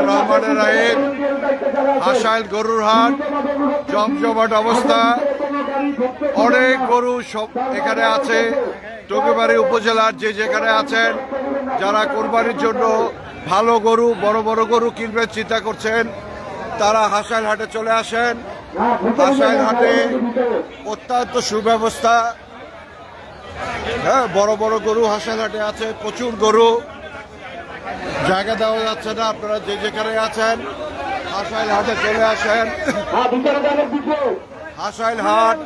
রহমানির গরুর হাট জমজমাট অবস্থা। অনেক গরু সব এখানে আছে। টুকিবাড়ি উপজেলার যে যেখানে আছেন যারা কোরবানির জন্য ভালো গরু বড় বড় গরু কিনবেন চিন্তা করছেন তারা হাসাইল হাটে চলে আসেন। হাসাইল হাটে অত্যন্ত সুব্যবস্থা। হ্যাঁ বড় বড় গরু হাসাইল হাটে আছে প্রচুর গরু। জায়গা দেওয়া যাচ্ছে না, আপনারা যে যেখানে আছেন, হাসাইল হাটে চলে আসেন। হাসাইল হাট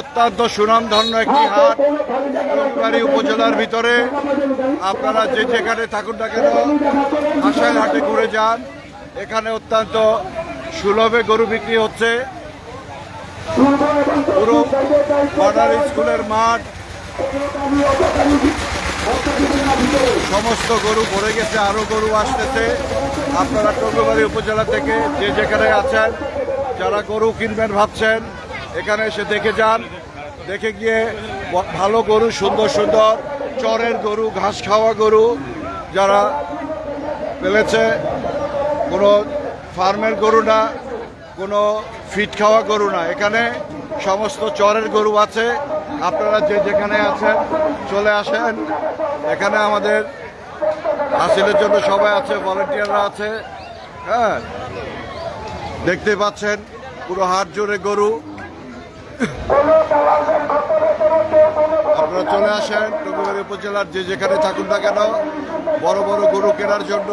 অত্যন্ত সুনামধন্য একটি হাট কোটবাড়ি উপজেলার ভিতরে। আপনারা যে যেখানে থাকুন হাসাইল হাটে ঘুরে যান। এখানে অত্যন্ত সুলভে গরু বিক্রি হচ্ছে। পুরো বর্ডার স্কুলের মাঠ। সমস্ত গরু ভরে গেছে, আরও গরু আসতেছে। আপনারা টঙ্গবাড়ি উপজেলা থেকে যে যেখানে আছেন, যারা গরু কিনবেন ভাবছেন, এখানে এসে দেখে যান। দেখে গিয়ে ভালো গরু, সুন্দর সুন্দর, চরের গরু, ঘাস খাওয়া গরু, যারা পেলেছে কোনো ফার্মের গরু না, কোনো ফিট খাওয়া গরু না। এখানে সমস্ত চরের গরু আছে। আপনারা যে যেখানে আছেন, চলে আসেন। এখানে আমাদের হাসিলের জন্য সবাই আছে ভলেন্টিয়াররা আছে। হ্যাঁ দেখতে পাচ্ছেন, পুরো হাট জোরে গরু। আপনারা চলে আসেন টঙ্গিবাড়ি উপজেলার যে যেখানে থাকুন না কেন, বড় বড় গরু কেনার জন্য।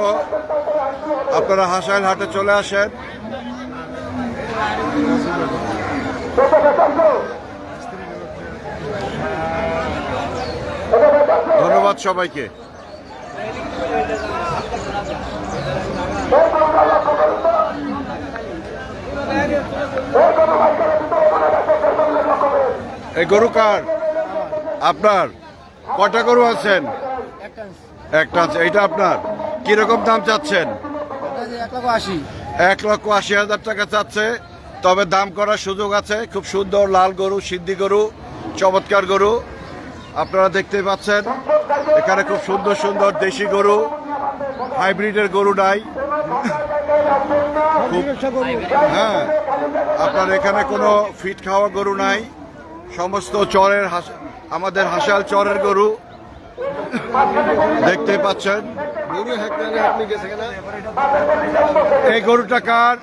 আপনারা হাসাইল হাটে চলে আসেন। ধন্যবাদ সবাইকে। এই গরু কার? আপনার? কটা গরু আছেন? একটা আছে, এইটা আপনার? কীরকম দাম চাচ্ছেন? এক লক্ষ আশি হাজার টাকা চাচ্ছে, তবে দাম করার সুযোগ আছে। খুব সুন্দর লাল গরু, সিদ্ধি গরু, চমৎকার গরু। আপনারা দেখতে পাচ্ছেন, এখানে খুব সুন্দর সুন্দর দেশি গরু, হাইব্রিডের গরু নাই। হ্যাঁ আপনার এখানে কোনো ফিট খাওয়া গরু নাই। সমস্ত চরের আমাদের হাসাল চরের গরু। দেখতে পাচ্ছেন। এই গরুটা কার?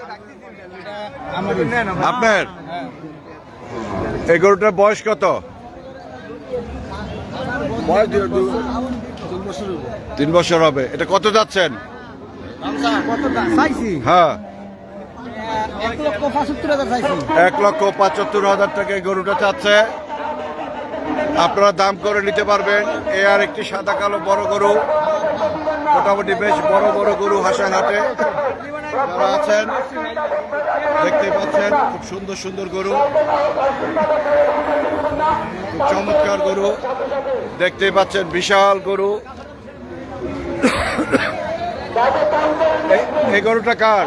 আপনার। এই গরুটার বয়স কত? তিন বছর হবে। এটা কত যাচ্ছেন? হ্যাঁ। এক লক্ষ পঁচাত্তর হাজার চাইছি। এক লক্ষ পঁচাত্তর হাজার টাকা এই গরুটা চাচ্ছে আপনারা দাম করে নিতে পারবেন। এ আর একটি সাদা কালো বড় গরু। মোটামুটি বেশ বড় বড় গরু হাসান হাটে যারা আছেন দেখতে পাচ্ছেন খুব সুন্দর সুন্দর গরু। খুব চমৎকার গরু। দেখতে পাচ্ছেন বিশাল গরু। এই- এই গরুটা কার?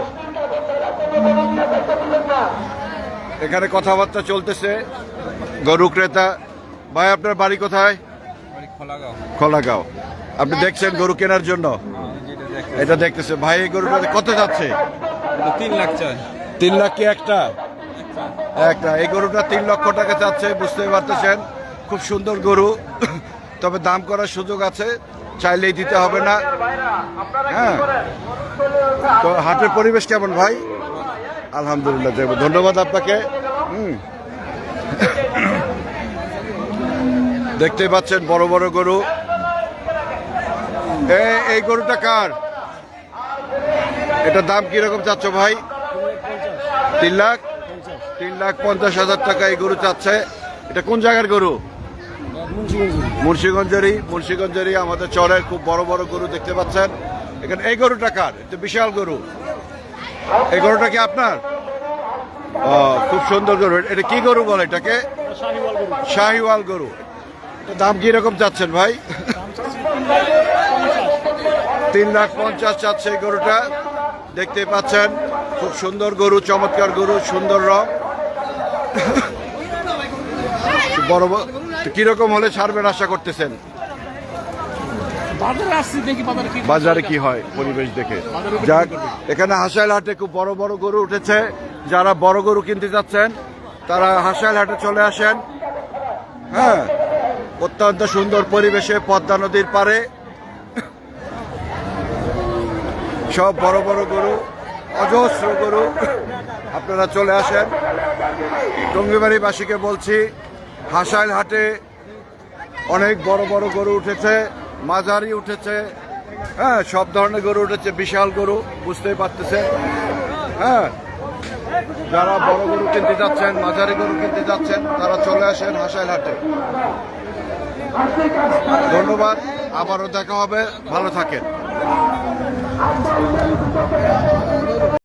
এখানে কথাবার্তা চলতেছে। গরু ক্রেতা। ভাই আপনার বাড়ি কোথায়? খোলাগাঁও। আপনি দেখছেন গরু কেনার জন্য? এটা দেখতেছে। ভাই এই গরুটা কত যাচ্ছে? তিন লাখ চাই। তিন লাখ কি একটা? একটা। এই গরুটা তিন লক্ষ টাকা চাচ্ছে বুঝতেই পারতেছেন। খুব সুন্দর গরু। তবে দাম করার সুযোগ আছে, চাইলেই দিতে হবে না। হ্যাঁ। তো হাটের পরিবেশ কেমন ভাই? আলহামদুলিল্লাহ দেব ধন্যবাদ আপনাকে। হুম। দেখতে পাচ্ছেন, বড় বড় গরু। এই গরুটা কার? এটার দাম কীরকম চাচ্ছ ভাই? তিন লাখ? তিন লাখ পঞ্চাশ হাজার টাকা এই গরু চাচ্ছে। এটা কোন জায়গার গরু? মুন্সিগঞ্জেরই মুন্সিগঞ্জেরই আমাদের চরের খুব বড় বড় গরু দেখতে পাচ্ছেন। এখানে এই গরুটা কার? এটা বিশাল গরু। এই গরুটা কি আপনার? খুব সুন্দর গরু। এটা কি গরু বলে এটাকে? শাহিওয়াল গরু। দাম কি রকম চাচ্ছেন ভাই? তিন লাখ পঞ্চাশ চাচ্ছে এই গরুটা। দেখতে পাচ্ছেন, খুব সুন্দর গরু, চমৎকার গরু, সুন্দর রং। বড় কীরকম হলে ছাড়বেন আশা করতেছেন? বাজারে আসছি কি বাজারে কি হয় পরিবেশ দেখে। যাক এখানে হাসাইল হাটে খুব বড় বড় গরু উঠেছে। যারা বড় গরু কিনতে যাচ্ছেন তারা হাসাইল হাটে চলে আসেন। হ্যাঁ অত্যন্ত সুন্দর পরিবেশে পদ্মা নদীর পারে সব বড় বড় গরু অজস্র গরু। আপনারা চলে আসেন। টঙ্গিবাড়িবাসীকে বলছি হাসাইল হাটে অনেক বড় বড় গরু উঠেছে, মাঝারি উঠেছে হ্যাঁ সব ধরনের গরু উঠেছে, বিশাল গরু, বুঝতেই পারতেছে হ্যাঁ। যারা বড় গরু কিনতে যাচ্ছেন, মাঝারি গরু কিনতে যাচ্ছেন, তারা চলে আসেন হাসাইল হাটে। ধন্যবাদ, আবারও দেখা হবে, ভালো থাকেন।